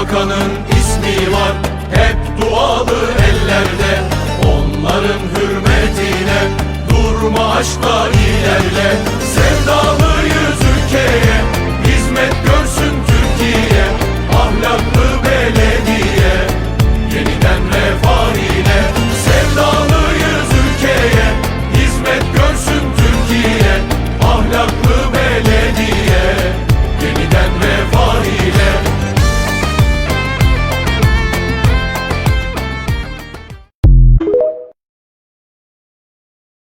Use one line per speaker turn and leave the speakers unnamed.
Bakanın ismi var. Hep dualı ellerde. Onların hürmetine durma aşkla ilerle